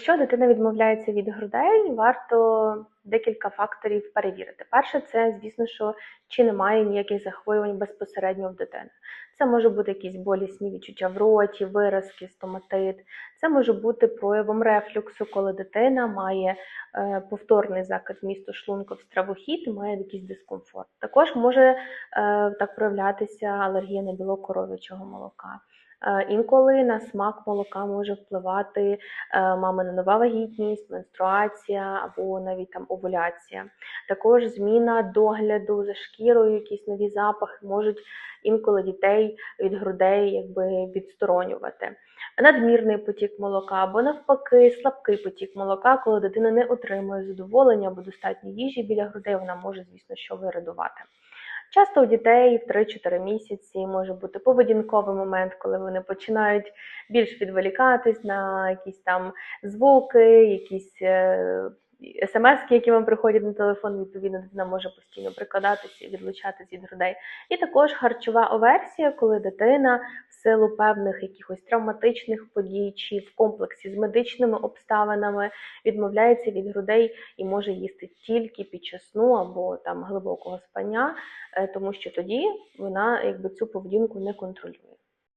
Якщо дитина відмовляється від грудей, варто декілька факторів перевірити. Перше, це звісно, що чи немає ніяких захворювань безпосередньо в дитини. Це може бути якісь болісні відчуття в роті, виразки, стоматит. Це може бути проявом рефлюксу, коли дитина має е, повторний закид вмісту шлунку в стравохід має якийсь дискомфорт. Також може так проявлятися алергія на білок коров'ячого молока. Е, Інколи на смак молока може впливати е, мамина нова вагітність, менструація або навіть там овуляція. Також зміна догляду за шкірою, якісь нові запахи можуть інколи дітей від грудей якби відсторонювати. Надмірний потік молока або навпаки слабкий потік молока, коли дитина не отримує задоволення або достатньо їжі біля грудей, вона може, звісно, що вирадувати. Часто у дітей в 3-4 місяці може бути поведінковий момент, коли вони починають більш відволікатись на якісь там звуки, якісь смс, які вам приходять на телефон, відповідно, дитина може постійно прикладатися і відлучатись від грудей. І також харчова оверсія, коли дитина в силу певних якихось травматичних подій чи в комплексі з медичними обставинами відмовляється від грудей і може їсти тільки під час сну або там глибокого спання, е, тому що тоді вона якби цю поведінку не контролює.